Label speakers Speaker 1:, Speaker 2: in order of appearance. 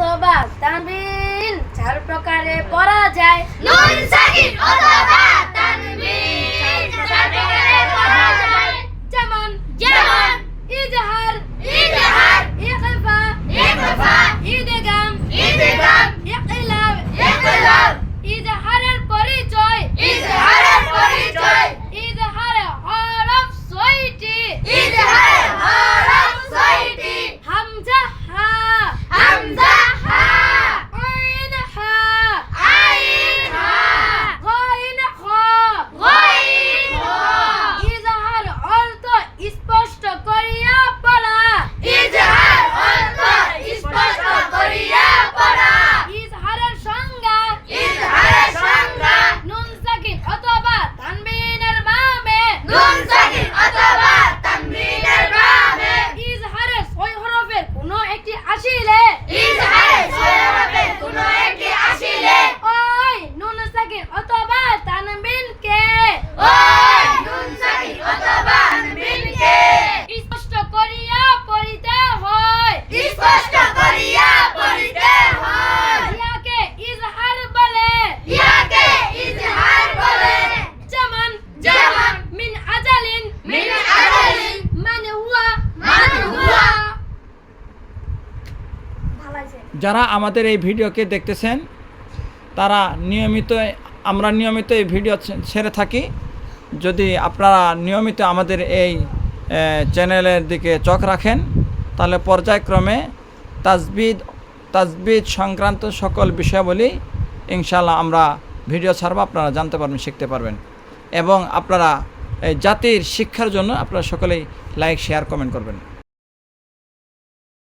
Speaker 1: অথবা তামিল চার প্রকারে পড়া যায়।
Speaker 2: Chile is.
Speaker 3: যারা আমাদের এই ভিডিওকে দেখতেছেন, তারা নিয়মিত, আমরা নিয়মিত এই ভিডিও ছেড়ে থাকি। যদি আপনারা নিয়মিত আমাদের এই চ্যানেলের দিকে চোখ রাখেন, তাহলে পর্যায়ক্রমে তাজবিদ তাজবিদ সংক্রান্ত সকল বিষয়াবলী ইনশাল্লাহ আমরা ভিডিও ছাড়বো, আপনারা জানতে পারবেন, শিখতে পারবেন। এবং আপনারা জাতির শিক্ষার জন্য আপনারা সকলেই লাইক, শেয়ার, কমেন্ট করবেন।